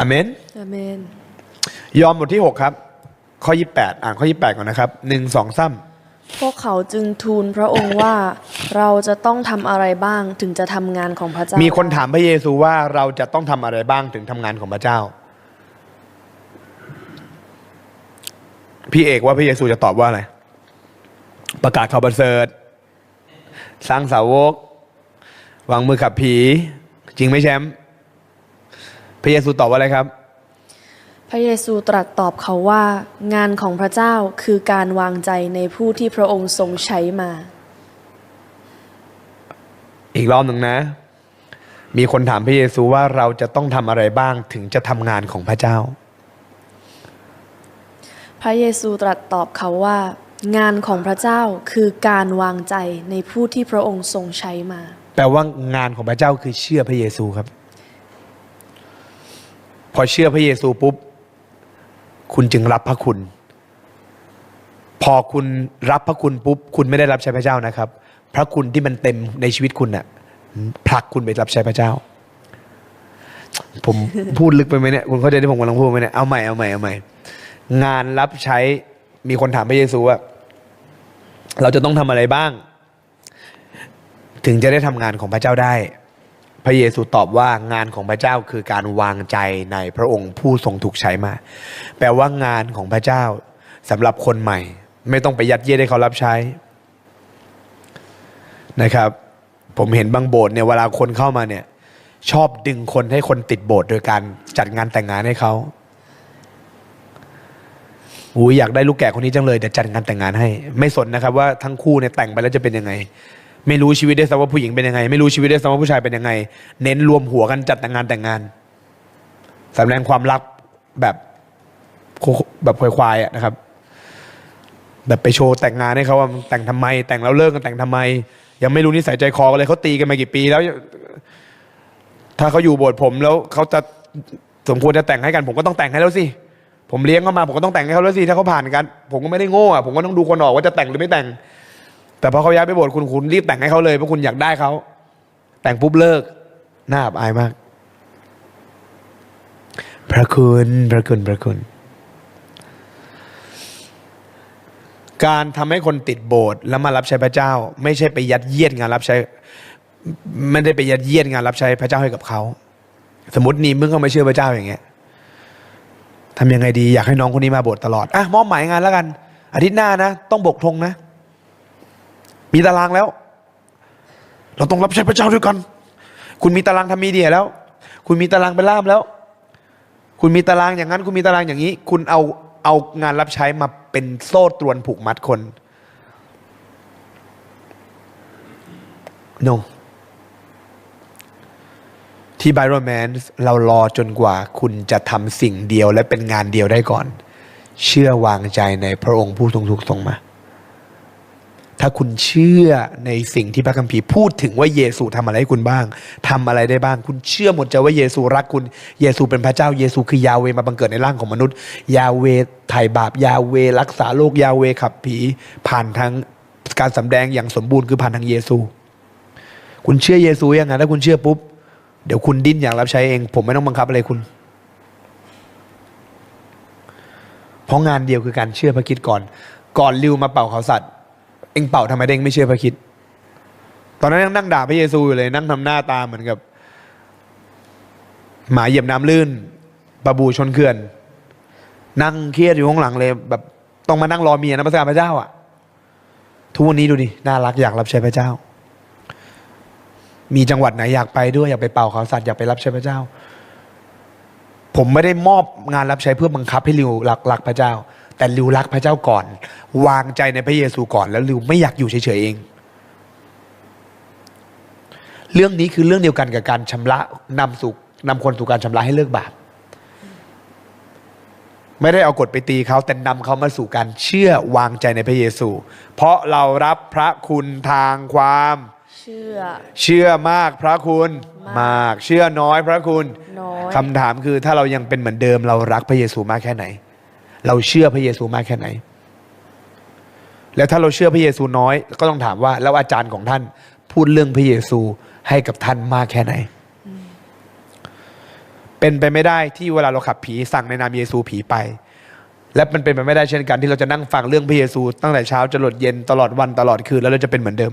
อาเมนอาเมน ยอห์นบทที่ 6 ครับ ข้อ 28 อ่านข้อ 28 ก่อนนะครับหนึ่งสองซ้พวกเขาจึงทูลพระองค์ว่าเราจะต้องทำอะไรบ้างถึงจะทำงานของพระเจ้าำมีมีคนถามพระเยซูว่าเราจะต้องทำอะไรบ้างถึงทำงานของพระเจ้า พี่เอกว่าพระเยซูจะตอบว่าอะไร ประกาศข่าวประเสริฐสร้างสาวกวางมือขับผี จริงไหมแชมป์ พระเยซูตอบว่าอะไรครับ พระเยซูตรัสตอบเขาว่า งานของพระเจ้าคือการวางใจในผู้ที่พระองค์ทรงใช้มา อีกรอบหนึ่งนะ มีคนถามพระเยซูว่าเราจะต้องทำอะไรบ้างถึงจะทำงานของพระเจ้า พระเยซูตรัสตอบเขาว่า งานของพระเจ้าคือการวางใจในผู้ที่พระองค์ทรงใช้มา แปลว่างานของพระเจ้าคือเชื่อพระเยซูครับ พอเชื่อพระเยซูปุ๊บ คุณจึงรับพระคุณ พอคุณรับพระคุณปุ๊บ คุณไม่ได้รับใช้พระเจ้านะครับ พระคุณที่มันเต็มในชีวิตคุณน่ะผลักคุณไปรับใช้พระเจ้า ผมพูดลึกไปไหมเนี่ยคุณเข้าใจที่ผมกำลังพูดไหมเนี่ยเอาใหม่เอาใหม่เอาใหม่งานรับใช้มีคนถามพระเยซูว่า เราจะต้องทำอะไรบ้าง ถึงจะได้ทำงานของพระเจ้าได้ พระเยซูตอบว่างานของพระเจ้าคือการวางใจในพระองค์ผู้ทรงถูกใช้มา แปลว่างานของพระเจ้าสำหรับคนใหม่ ไม่ต้องไปยัดเยียดให้เขารับใช้นะครับ ผมเห็นบางโบสถ์เนี่ยเวลาคนเข้ามาเนี่ย ชอบดึงคนให้คนติดโบสถ์โดยการจัดงานแต่งงานให้เขาอุ้ยอยากได้ลูกแกะคนนี้จังเลยเดี๋ยวจัดงานแต่งงานให้ ไม่สนนะครับว่าทั้งคู่เนี่ยแต่งไปแล้วจะเป็นยังไง ไม่รู้ชีวิตได้ซ้ำว่าผู้หญิงเป็นยังไง ไม่รู้ชีวิตได้ซ้ำว่าผู้ชายเป็นยังไง เน้นรวมหัวกันจัดแต่งงานแต่งงานแสดงความรักแบบคแบบควายๆนะครับ แบบไปโชว์แต่งงานให้เขาว่าแต่งทำไม แต่งแล้วเลิกกันแต่งทำไม ยังไม่รู้นิสัยใจคอเลยเขาตีกันมากี่ปีแล้ว ถ้าเขาอยู่โบสถ์ผมแล้วเขาจะสมควรจะแต่งให้กันผมก็ต้องแต่งให้แล้วสิผมเลี้ยงเขามาผมก็ต้องแต่งให้เขาแล้วสิถ้าเขาผ่านกัน ผมก็ไม่ได้โง่อะผมก็ต้องดูคนออกว่าจะแต่งหรือไม่แต่ง แต่พอเขาย้ายไปโบสถ์คุณคุณรีบแต่งให้เขาเลยเพราะคุณอยากได้เขาแต่งปุ๊บเลิกน่าอับอายมาก พระคุณพระคุณพระคุณ การทำให้คนติดโบสถ์แล้วมารับใช้พระเจ้า ไม่ใช่ไปยัดเยียดงานรับใช้ไม่ได้ไปยัดเยียดงานรับใช้พระเจ้าให้กับเขา สมมตินี่มึงเข้ามาเชื่อพระเจ้าอย่างเงี้ยทำยังไงดีอยากให้น้องคนนี้มาโบสถ์ตลอดอะมอบหมายงานแล้วกัน อาทิตย์หน้านะ ต้องบกธงนะ มีตารางแล้ว เราต้องรับใช้พระเจ้าด้วยกัน คุณมีตารางทำมีเดียแล้ว คุณมีตารางเป็นล่ามแล้ว คุณมีตารางอย่างนั้น คุณมีตารางอย่างนี้ คุณเอาเอางานรับใช้มาเป็นโซ่ตรวนผูกมัดคน no ที่ไบโรแมนเรารอจนกว่าคุณจะทำสิ่งเดียวและเป็นงานเดียวได้ก่อน เชื่อวางใจในพระองค์ผู้ทรงทุกทรงมา ถ้าคุณเชื่อในสิ่งที่พระคัมภีร์พูดถึงว่าเยซูทำอะไรให้คุณบ้างทำอะไรได้บ้าง คุณเชื่อหมดใจว่าเยซูรักคุณ เยซูเป็นพระเจ้า เยซูคือยาเวมาบังเกิดในร่างของมนุษย์ ยาเวไถ่บาป ยาเวรักษาโรค ยาเวขับผี ผ่านทางการสำแดงอย่างสมบูรณ์คือผ่านทางเยซู คุณเชื่อเยซูยังไงถ้าคุณเชื่อปุ๊บ เดี๋ยวคุณดิ้นอย่ากรับใช้เอง ผมไม่ต้องบังคับอะไรคุณ เพราะงานเดียวคือการเชื่อพระคิดก่อน ก่อนริวมาเป่าเขาสัตว์ เองเป่าทำไมเองไม่เชื่อพระคิด ตอนนั้นนั่งด่าพระเยซูอยู่เลย นั่งทำหน้าตาเหมือนกับ หมาเหยียบน้ำลื่นปลาบูชนเขื่อน นั่งเครียดอยู่ข้างหลังเลย แบบต้องมานั่งรอเมียนะพระสาพระเจ้าอะทุกวันนี้ดูดิน่ารักอยากรับใช้พระเจ้า มีจังหวัดไหนอยากไปด้วยอยากไปเป่าเขาสัตว์อยากไปรับใช้พระเจ้า ผมไม่ได้มอบงานรับใช้เพื่อบังคับให้ริวรักรักพระเจ้า แต่ริวรักพระเจ้าก่อน วางใจในพระเยซูก่อน แล้วริวไม่อยากอยู่เฉยๆเอง เรื่องนี้คือเรื่องเดียวกันกับการชำระนำสู่นำคนสู่การชำระให้เลิกบาปไม่ได้เอากฎไปตีเขาแต่นำเขามาสู่การเชื่อวางใจในพระเยซู เพราะเรารับพระคุณทางความ เชื่อ เชื่อมากพระคุณมากมากเชื่อน้อยพระคุณน้อยคำถามคือถ้าเรายังเป็นเหมือนเดิมเรารักพระเยซูมากแค่ไหน เราเชื่อพระเยซูมากแค่ไหน แล้วถ้าเราเชื่อพระเยซูน้อย ก็ต้องถามว่าแล้วอาจารย์ของท่านพูดเรื่องพระเยซูให้กับท่านมากแค่ไหน เป็นไปไม่ได้ที่เวลาเราขับผีสั่งในนามเยซูผีไป และมันเป็นไปไม่ได้เช่นกันที่เราจะนั่งฟังเรื่องพระเยซู ตั้งแต่เช้าจนหลดเย็นตลอดวันตลอดคืนแล้วเราจะเป็นเหมือนเดิม